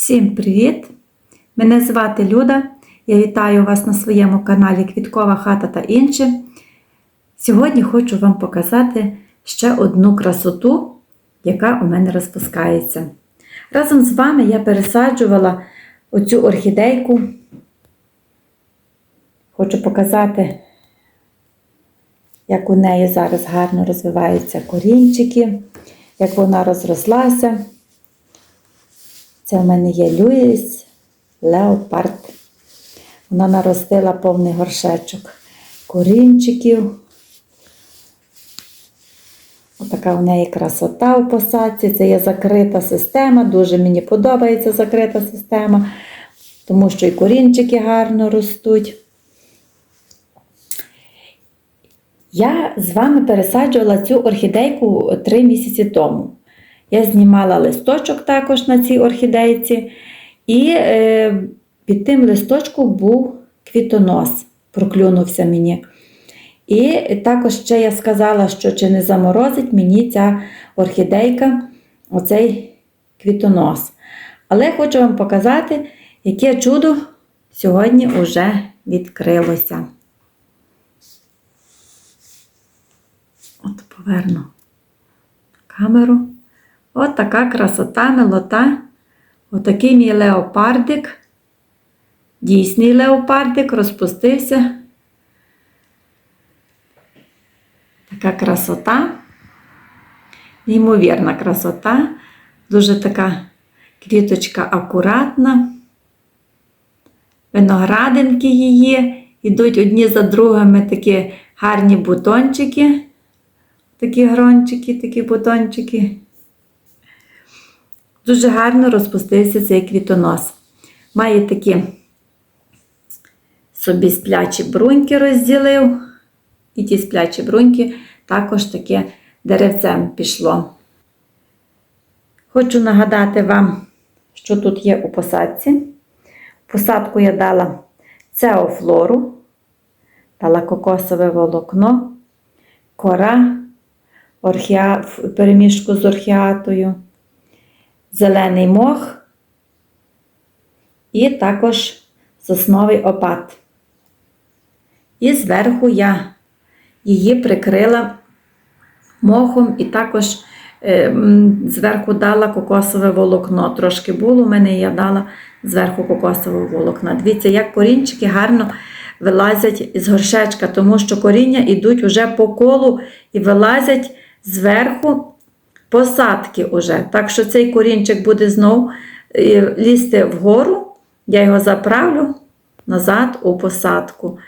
Всім привіт! Мене звати Люда. Я вітаю вас на своєму каналі Квіткова хата та інше. Сьогодні хочу вам показати ще одну красоту, яка у мене розпускається. Разом з вами я пересаджувала оцю орхідейку. Хочу показати, як у неї зараз гарно розвиваються корінчики, як вона розрослася. Це в мене є Люїс Леопард. Вона наростила повний горшечок корінчиків. Отака у неї красота у посадці. Це є закрита система. Дуже мені подобається закрита система, тому що і корінчики гарно ростуть. Я з вами пересаджувала цю орхідейку 3 місяці тому. Я знімала листочок також на цій орхідейці, і е, під тим листочком був квітонос, проклюнувся мені. І також ще я сказала, що чи не заморозить мені ця орхідейка, оцей квітонос. Але хочу вам показати, яке чудо сьогодні вже відкрилося. От поверну камеру. От така красота, милота. Отакий мій леопардик. Дійсний леопардик розпустився. Така красота. Неймовірна красота. Дуже така квіточка акуратна. Виноградинки її. Йдуть одні за другими такі гарні бутончики. Такі грончики, такі бутончики. Дуже гарно розпустився цей квітонос. Має такі собі сплячі бруньки розділив. І ті сплячі бруньки також таке деревцем пішло. Хочу нагадати вам, що тут є у посадці. Посадку я дала цеофлору, дала кокосове волокно, кора, орхіа... перемішку з орхіатою зелений мох і також сосновий опад. І зверху я її прикрила мохом і також е, зверху дала кокосове волокно. Трошки було у мене, я дала зверху кокосове волокно. Дивіться, як корінчики гарно вилазять з горшечка, тому що коріння йдуть уже по колу і вилазять зверху посадки уже. Так що цей корінчик буде знову лізти вгору, я його заправлю назад у посадку.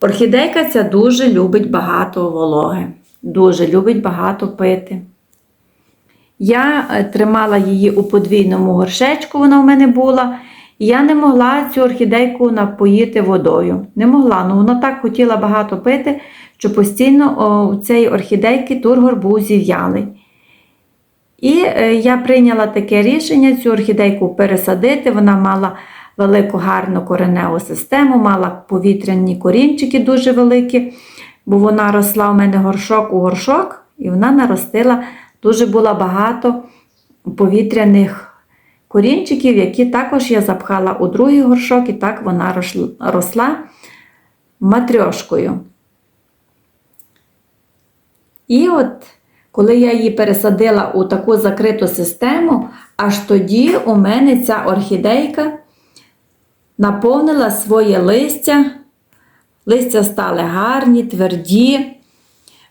Орхідейка ця дуже любить багато вологи, дуже любить багато пити. Я тримала її у подвійному горшечку, вона в мене була. І я не могла цю орхідейку напоїти водою. Не могла, ну вона так хотіла багато пити, що постійно у цієї орхідейки тургор був зів'ялий. І я прийняла таке рішення цю орхідейку пересадити. Вона мала велику гарну кореневу систему, мала повітряні корінчики дуже великі, бо вона росла у мене горшок у горшок, і вона наростила дуже було багато повітряних корінчиків, які також я запхала у другий горшок, і так вона росла матрьошкою. І от коли я її пересадила у таку закриту систему, аж тоді у мене ця орхідейка наповнила своє листя. Листя стали гарні, тверді.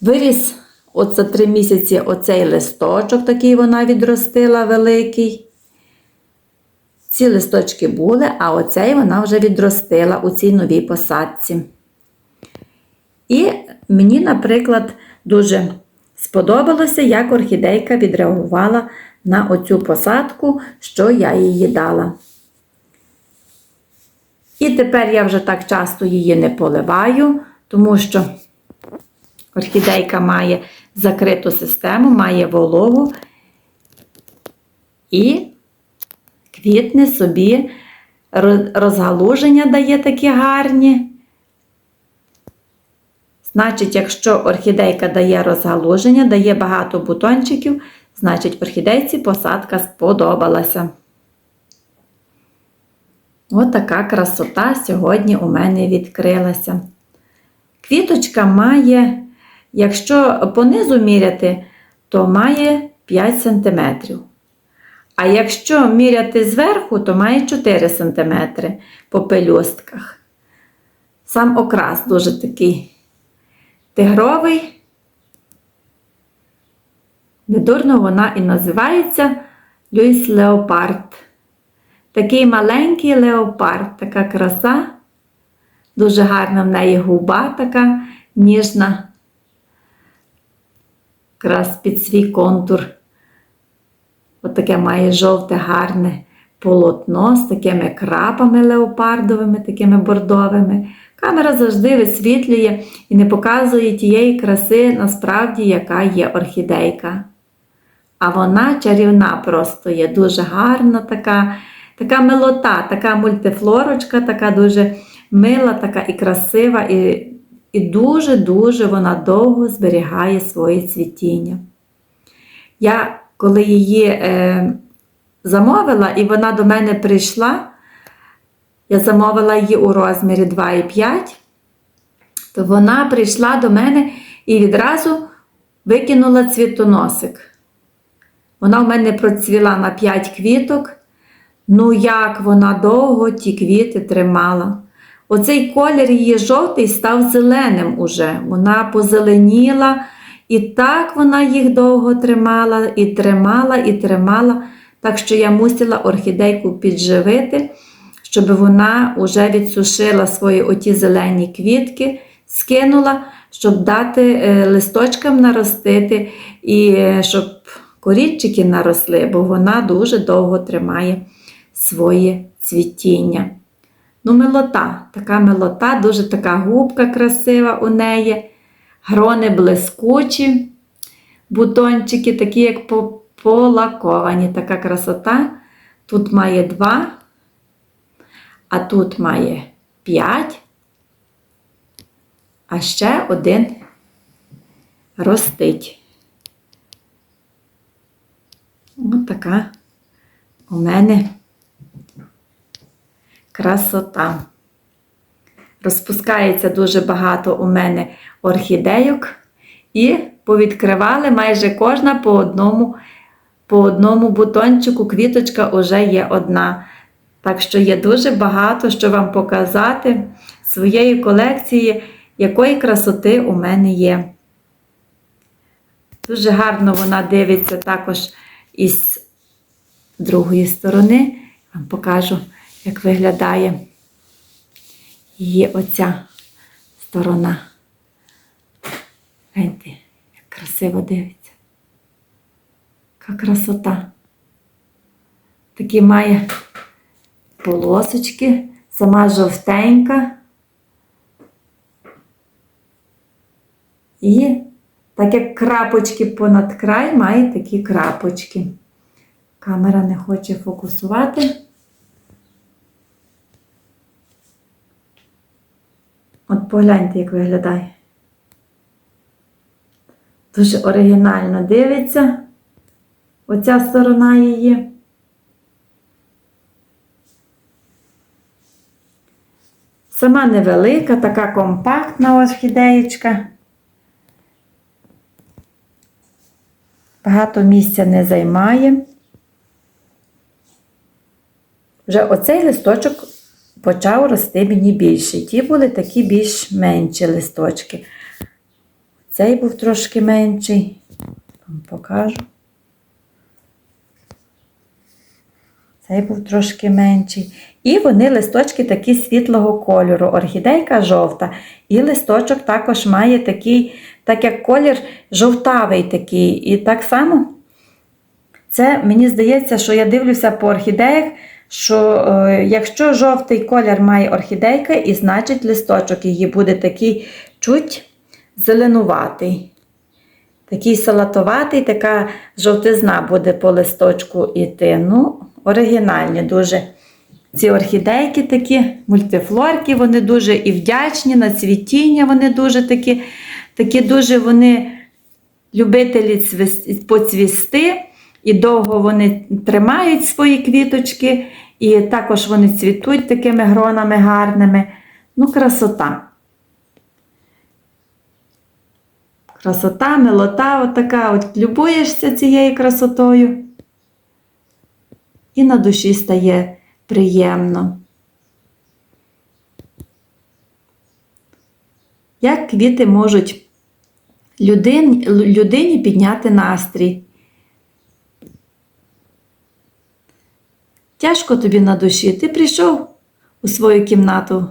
Виріс за три місяці оцей листочок, такий вона відростила великий. Ці листочки були, а оцей вона вже відростила у цій новій посадці. І мені, наприклад, дуже Сподобалося, як орхідейка відреагувала на оцю посадку, що я її дала. І тепер я вже так часто її не поливаю, тому що орхідейка має закриту систему, має вологу і квітне собі розгалуження дає такі гарні. Значить, якщо орхідейка дає розгалуження, дає багато бутончиків, значить орхідейці посадка сподобалася. Ось така красота сьогодні у мене відкрилася. Квіточка має, якщо понизу міряти, то має 5 см. А якщо міряти зверху, то має 4 см по пелюстках. Сам окрас дуже такий тигровий. Недурно вона і називається Люїс Леопард. Такий маленький леопард, така краса. Дуже гарна в неї губа така ніжна. Якраз під свій контур. Отаке має жовте гарне полотно з такими крапами леопардовими, такими бордовими. Камера завжди висвітлює і не показує тієї краси, насправді, яка є орхідейка. А вона чарівна просто є, дуже гарна така, така милота, така мультифлорочка, така дуже мила, така і красива, і, і дуже-дуже вона довго зберігає своє цвітіння. Я коли її е, замовила, і вона до мене прийшла, я замовила її у розмірі 2,5, то вона прийшла до мене і відразу викинула цвітоносик. Вона в мене процвіла на 5 квіток. Ну, як вона довго ті квіти тримала. Оцей колір її жовтий став зеленим уже. Вона позеленіла, і так вона їх довго тримала, і тримала, і тримала. Так що я мусила орхідейку підживити, щоб вона вже відсушила свої оті зелені квітки, скинула, щоб дати е, листочкам наростити, і е, щоб корінчики наросли, бо вона дуже довго тримає своє цвітіння. Ну, милота, така милота, дуже така губка красива у неї, грони блискучі, бутончики, такі, як по- полаковані. Така красота. Тут має два, а тут має п'ять, а ще один ростить. Ось така у мене красота. Розпускається дуже багато у мене орхідейок і повідкривали майже кожна по одному, по одному бутончику, квіточка вже є одна. Так що є дуже багато, що вам показати своєї колекції, якої красоти у мене є. Дуже гарно вона дивиться також із другої сторони. Вам покажу, як виглядає її оця сторона. Гляньте, як красиво дивиться. Яка красота. Такі має полосочки, сама жовтенька. І так як крапочки понад край, має такі крапочки. Камера не хоче фокусувати. От погляньте, як виглядає. Дуже оригінально дивиться оця сторона її. Сама невелика, така компактна орхідеєчка. Багато місця не займає. Вже оцей листочок почав рости мені більше. Ті були такі більш менші листочки. Цей був трошки менший. Вам покажу. Цей був трошки менший. І вони листочки такі світлого кольору. Орхідейка жовта. І листочок також має такий, так як колір жовтавий такий. І так само, це мені здається, що я дивлюся по орхідеях, що е, якщо жовтий колір має орхідейка, і значить листочок її буде такий чуть зеленуватий. Такий салатоватий, така жовтизна буде по листочку йти. Ну, оригінальні дуже. Ці орхідейки такі, мультифлорки, вони дуже і вдячні на цвітіння, вони дуже такі, такі дуже вони любителі поцвісти, і довго вони тримають свої квіточки, І також вони цвітуть такими гронами гарними. Ну, красота. Красота, милота, отака, от любуєшся цією красотою. І на душі стає приємно. Як квіти можуть людині, людині підняти настрій? Тяжко тобі на душі. Ти прийшов у свою кімнату,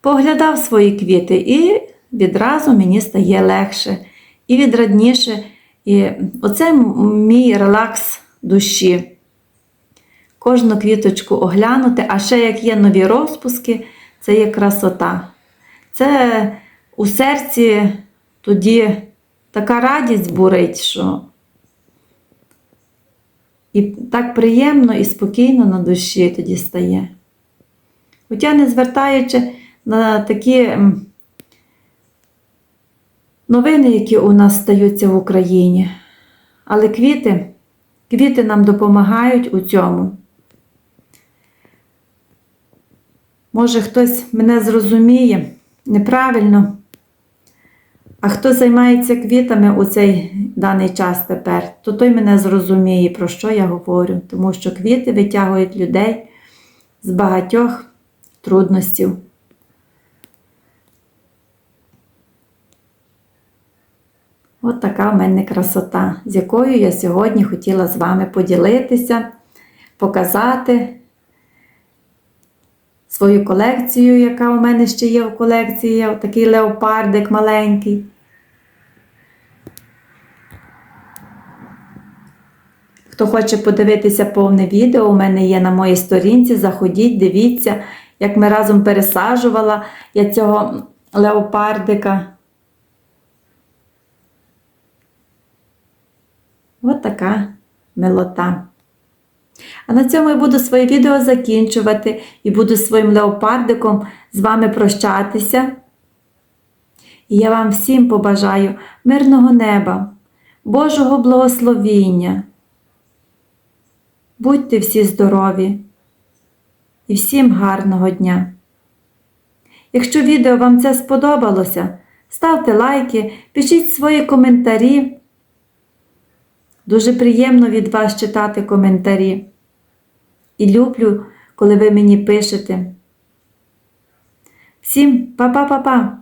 поглядав свої квіти, і відразу мені стає легше і відрадніше. І оце мій релакс душі. Кожну квіточку оглянути, а ще як є нові розпуски, це є красота. Це у серці тоді така радість бурить, що і так приємно і спокійно на душі тоді стає. Хоча не звертаючи на такі новини, які у нас стаються в Україні. Але квіти, квіти нам допомагають у цьому. Може, хтось мене зрозуміє неправильно, а хто займається квітами у цей даний час тепер, то той мене зрозуміє, про що я говорю. Тому що квіти витягують людей з багатьох трудностей. От така в мене красота, з якою я сьогодні хотіла з вами поділитися, показати свою колекцію, яка у мене ще є в колекції, такий леопардик маленький. Хто хоче подивитися повне відео, у мене є на моїй сторінці. Заходіть, дивіться, як ми разом пересаджувала я цього леопардика. От така милота. А на цьому я буду своє відео закінчувати і буду своїм леопардиком з вами прощатися. І я вам всім побажаю мирного неба, Божого благословіння. Будьте всі здорові і всім гарного дня. Якщо відео вам це сподобалося, ставте лайки, пишіть свої коментарі. Дуже приємно від вас читати коментарі. І люблю, коли ви мені пишете. Всім па-па-па-па!